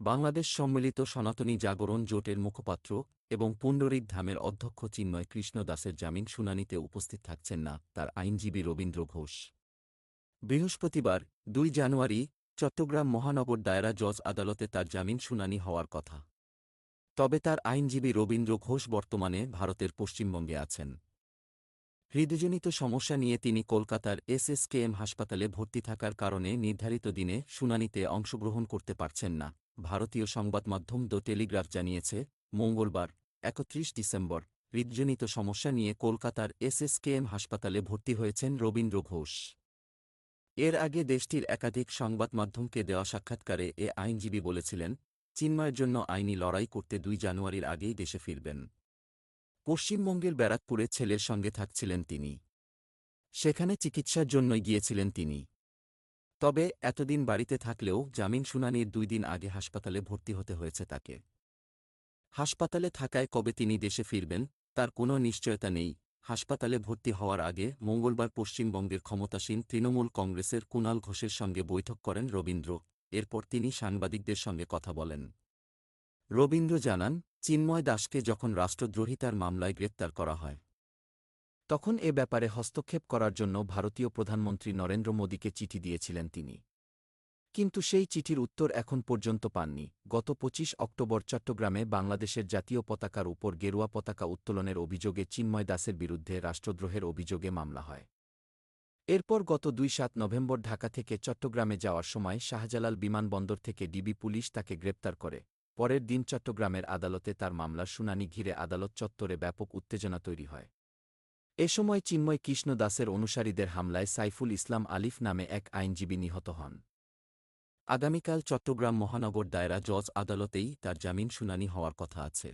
বাংলাদেশ সম্মিলিত সনাতনী জাগরণ জোটের মুখপাত্র এবং পুণ্ডরিক ধামের অধ্যক্ষ চিন্ময় কৃষ্ণ দাসের জামিন শুনানিতে উপস্থিত থাকছেন না তার আইনজীবী রবীন্দ্র ঘোষ। বৃহস্পতিবার, দুই জানুয়ারি, চট্টগ্রাম মহানগর দায়রা জজ আদালতে তার জামিন শুনানি হওয়ার কথা। তবে তার আইনজীবী রবীন্দ্র ঘোষ বর্তমানে ভারতের পশ্চিমবঙ্গে আছেন। হৃদজনিত সমস্যা নিয়ে তিনি কলকাতার এসএসকেএম হাসপাতালে ভর্তি থাকার কারণে নির্ধারিত দিনে শুনানিতে অংশগ্রহণ করতে পারছেন না। ভারতীয় সংবাদমাধ্যম দ্য টেলিগ্রাফ জানিয়েছে, মঙ্গলবার, একত্রিশ ডিসেম্বর, হৃদজনিত সমস্যা নিয়ে কলকাতার এসএসকেএম হাসপাতালে ভর্তি হয়েছেন রবীন্দ্র ঘোষ। এর আগে দেশটির একাধিক সংবাদমাধ্যমকে দেওয়া সাক্ষাৎকারে এ আইনজীবী বলেছিলেন, চিন্ময়ের জন্য আইনি লড়াই করতে দুই জানুয়ারির আগেই দেশে ফিরবেন। পশ্চিমবঙ্গের ব্যারাকপুরে ছেলের সঙ্গে থাকছিলেন তিনি। সেখানে চিকিৎসার জন্যই গিয়েছিলেন তিনি। তবে এতদিন বাড়িতে থাকলেও জামিন শুনানির দুই দিন আগে হাসপাতালে ভর্তি হতে হয়েছে তাকে। হাসপাতালে থাকায় কবে তিনি দেশে ফিরবেন, তার কোনো নিশ্চয়তা নেই। হাসপাতালে ভর্তি হওয়ার আগে মঙ্গলবার পশ্চিমবঙ্গের ক্ষমতাসীন তৃণমূল কংগ্রেসের কুণাল ঘোষের সঙ্গে বৈঠক করেন রবীন্দ্র। এরপর তিনি সাংবাদিকদের সঙ্গে কথা বলেন। রবীন্দ্র জানান, চিন্ময় দাসকে যখন রাষ্ট্রদ্রোহিতার মামলায় গ্রেপ্তার করা হয়। তখন এ ব্যাপারে হস্তক্ষেপ করার জন্য ভারতীয় প্রধানমন্ত্রী নরেন্দ্র মোদীকে চিঠি দিয়েছিলেন তিনি। কিন্তু সেই চিঠির উত্তর এখন পর্যন্ত পাননি। গত ২৫ অক্টোবর চট্টগ্রামে বাংলাদেশের জাতীয় পতাকার উপর গেরুয়া পতাকা উত্তোলনের অভিযোগে চিন্ময় দাসের বিরুদ্ধে রাষ্ট্রদ্রোহের অভিযোগে মামলা হয়। এরপর গত দুই সাত নভেম্বর ঢাকা থেকে চট্টগ্রামে যাওয়ার সময় শাহজালাল বিমানবন্দর থেকে ডিবি পুলিশ তাকে গ্রেপ্তার করে। পরের দিন চট্টগ্রামের আদালতে তার মামলার শুনানি ঘিরে আদালত চত্বরে ব্যাপক উত্তেজনা তৈরি হয়। এ সময় চিন্ময় কৃষ্ণ দাসের অনুসারীদের হামলায় সাইফুল ইসলাম আলিফ নামে এক আইনজীবী নিহত হন। আগামীকাল চট্টগ্রাম মহানগর দায়রা জজ আদালতেই তার জামিন শুনানি হওয়ার কথা আছে।